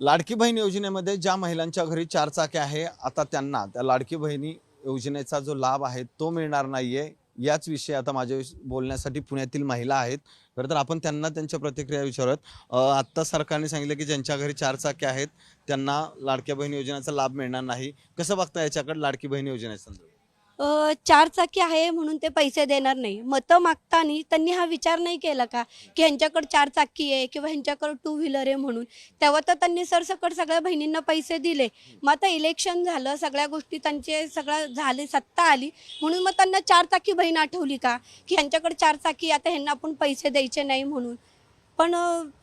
लाडकी बहीण योजनेमध्ये ज्या महिलांच्या घरी चार आहे आता त्यांना त्या लाडकी बहिणी योजनेचा जो लाभ आहे तो मिळणार नाही आहे याच विषयी आता माझ्या बोलण्यासाठी पुण्यातील महिला आहेत. खरं तर आपण त्यांना त्यांच्या प्रतिक्रिया विचारत आत्ता सरकारने सांगितलं की ज्यांच्या घरी चार आहेत त्यांना लाडक्या बहीण योजनेचा लाभ मिळणार नाही. कसं बघता याच्याकडे लाडकी बहीण योजनेसंदर्भात? चार चाकी आहे म्हणून ते पैसे देणार नाही. मतं मागताना त्यांनी हा विचार नाही केला का? की ह्यांच्याकडे चार चाकी आहे किंवा ह्यांच्याकडे टू व्हीलर आहे म्हणून. तेव्हा तर त्यांनी सरसकट सगळ्या बहिणींना पैसे दिले. मग आता इलेक्शन झालं सगळ्या गोष्टी त्यांचे सगळं झाले सत्ता आली. म्हणून मग त्यांना चार चाकी बहीण आठवली का? की ह्यांच्याकडे चार चाकी आता ह्यांना आपण पैसे द्यायचे नाही म्हणून. पण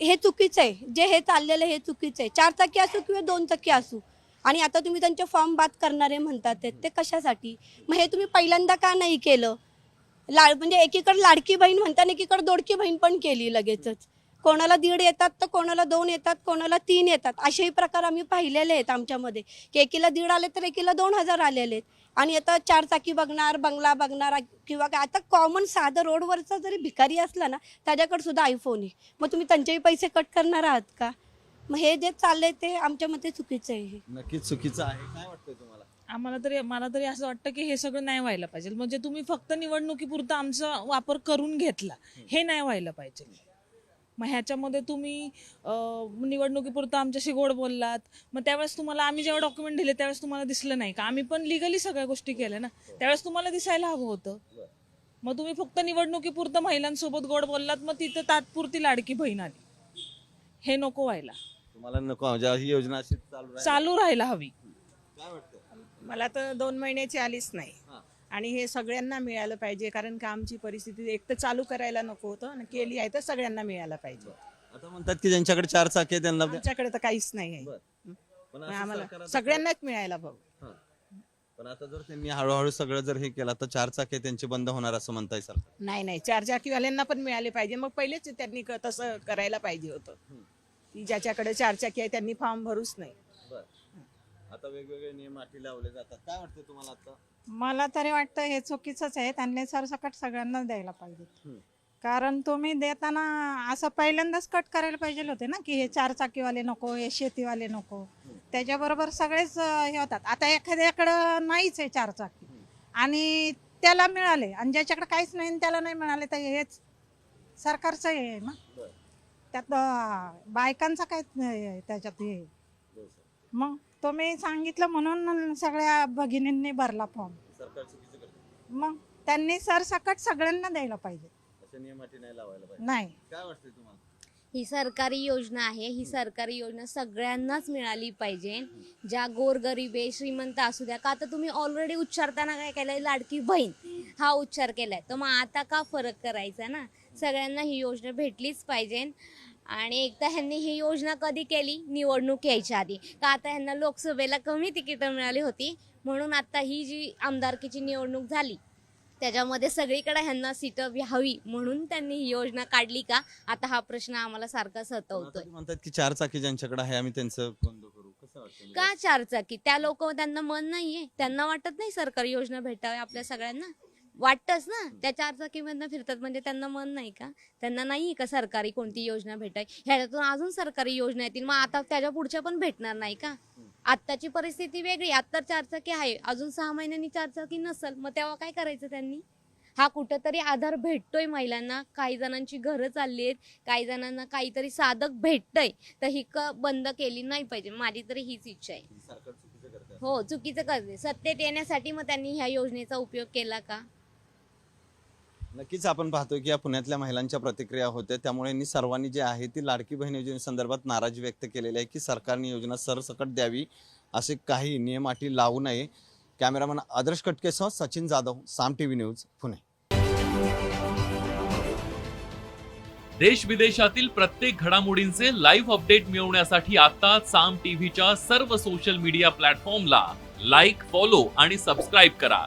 हे चुकीचं आहे. जे हे चाललेलं हे चुकीचं आहे. चार चाकी असू किंवा दोन चाकी असू आणि आता तुम्ही त्यांचे फॉर्म बाद करणारे म्हणतात ते कशासाठी? मग हे तुम्ही पहिल्यांदा का नाही केलं? ला म्हणजे एकीकडे लाडकी बहीण म्हणतात एकीकडे दोडकी बहीण पण केली लगेचच. कोणाला दीड येतात तर कोणाला दोन येतात कोणाला तीन येतात. असेही प्रकार आम्ही पाहिलेले आहेत आमच्यामध्ये. की एकीला दीड आले तर एकीला दोन हजार आलेले आहेत. आणि आता चार चाकी बघणार बंगला बघणार किंवा काय? आता कॉमन साधं रोडवरचा जरी भिकारी असला ना त्याच्याकडे सुद्धा आयफोन आहे. मग तुम्ही त्यांचेही पैसे कट करणार आहात का? मग हे जे चाललंय ते आमच्या मते चुकीचं आहे हे. नक्कीच चुकीचं आहे. काय वाटतंय तुम्हाला? आम्हाला तरी मला तरी असं वाटतं की हे सगळं नाही व्हायला पाहिजे. म्हणजे तुम्ही फक्त निवडणुकीपुरता आमचा वापर करून घेतला. हे नाही व्हायला पाहिजे. मग ह्याच्यामध्ये तुम्ही अं, निवडणुकीपुरतं आमच्याशी गोड बोललात. मग त्यावेळेस तुम्हाला आम्ही जेव्हा डॉक्युमेंट दिले त्यावेळेस तुम्हाला दिसलं नाही का? आम्ही पण लिगली सगळ्या गोष्टी केल्या ना? त्यावेळेस तुम्हाला दिसायला हवं होतं. मग तुम्ही फक्त निवडणुकीपुरतं महिलांसोबत गोड बोललात मग तिथं तात्पुरती लाडकी बहीण आली. हे नको व्हायला. तुम्हाला नको म्हणजे ही योजना अशी चालू राहील. चालू राहायला हवी. काय वाटतं? मला तर दोन महिन्याची आलीच नाही. हा. आणि हे सगळ्यांना मिळालं पाहिजे कारण का आमची परिस्थिती एक तर चालू करायला नको होतं आणि केली आहे तर सगळ्यांना मिळायला पाहिजे. आता म्हणतात की ज्यांच्याकडे चार चाकी आहे त्यांना आमच्याकडे तर काहीच नाही आहे. बरं. पण आम्हाला आता- सगळ्यांनाच मिळायला हां. पण आता जर त्यांनी हळूहळू सगळं जर हे केलं तर चार चाकी त्यांचे बंद होणार असं म्हणताय सर नाही नाही. चार चाकीवाल्यांना पण मिळाले पाहिजे. मग पहिलेच त्यांनी क- तसं करायला पाहिजे होतं. की ज्याच्याकडे चार चाकी आहे त्यांनी फॉर्म भरूच नाही. आता वेगवेगळे नियम अटी लावले जातात. काय वाटतं तुम्हाला आता? मला तरी वाटतं हे चुकीचंच आहे. त्यांनी सरसकट सगळ्यांना द्यायला पाहिजे. कारण तुम्ही देताना असं पहिल्यांदाच कट करायला पाहिजे होते ना की हे चार चाकीवाले नको हे शेतीवाले नको. त्याच्याबरोबर सगळेच हे होतात. आता एखाद्याकडं नाहीच आहे चार चाकी आणि त्याला मिळाले. आणि ज्याच्याकडे काहीच नाही त्याला नाही मिळाले तर हेच सरकारचं हे आहे ना. त्यात बायकांचा काय हे आहे त्याच्यात हे? मग तुम्ही सांगितलं म्हणून सगळ्या भगिनींनी भरला फॉर्म सरकार चुकीचं करतं मग त्यांनी सरसकट सगळ्यांना द्यायला पाहिजे. नाही लावायला पाहिजे. नाही. काय वाटतंय तुम्हाला? ही सरकारी योजना आहे. ही सरकारी योजना सगळ्यांनाच मिळाली पाहिजे. ज्या गोरगरीब आहे श्रीमंत असू द्या. का तर तुम्ही ऑलरेडी उच्चारताना काय केलंय? लाडकी बहीण. हा उच्चार केलाय. तर मग आता का फरक करायचा ना? सगळ्यांना ही योजना भेटलीच पाहिजे. आणि एकदा ह्यांनी ही योजना कधी केली? निवडणूक यायच्या आधी. का आता ह्यांना लोकसभेला कमी तिकीटं मिळाली होती. म्हणून आता ही जी आमदारकीची निवडणूक झाली त्याच्यामध्ये सगळीकडे ह्यांना सीटं हवी म्हणून त्यांनी ही योजना काढली का? आता हा प्रश्न आम्हाला सारखा सतवतोय. म्हणतात की चार चाकी ज्यांच्याकडे आहे आम्ही त्यांचं बंद करू. कसं वाटतं का चार चाकी त्या लोक त्यांना मन नाहीये. त्यांना वाटत नाही सरकारी योजना भेटावी आपल्या सगळ्यांना? वाटतच ना. त्या चार चाकीमधनं फिरतात. म्हणजे त्यांना मन नाही का? त्यांना नाही का सरकारी कोणती योजना भेटावी ह्याच्यातून अजून सरकारी योजना येतील. मग आता त्याच्या पुढच्या पण भेटणार नाही का? आत्ताची परिस्थिती वेगळी. आता चार चाकी आहे. अजून सहा महिन्यांनी चार चाकी नसल. मग तेव्हा काय करायचं त्यांनी? हा कुठंतरी आधार भेटतोय महिलांना. काही जणांची घरं चालली आहेत. काही जणांना काहीतरी साधक भेटतंय. तर ही क बंद केली नाही पाहिजे. माझी तरी हीच इच्छा आहे. हो चुकीचं करते सत्तेत येण्यासाठी मग त्यांनी ह्या योजनेचा उपयोग केला का? नक्कीच आपण पाहतोय की या पुण्यातल्या महिलांच्या प्रतिक्रिया होत्या. त्यामुळे यांनी सर्वांनी जे आहे ती लाडकी बहीण योजनेसंदर्भात नाराजी व्यक्त केलेली आहे की सरकारने योजना सरसकट द्यावी असे काही नियम अटी लावू नये. कॅमेरामन आदर्श कटकेसह सचिन जाधव साम टीव्ही न्यूज पुणे. देश विदेशातील प्रत्येक घडामोडींचे लाईव्ह अपडेट मिळवण्यासाठी आता साम टीव्हीच्या सर्व सोशल मीडिया प्लॅटफॉर्मला लाईक फॉलो आणि सबस्क्राईब करा.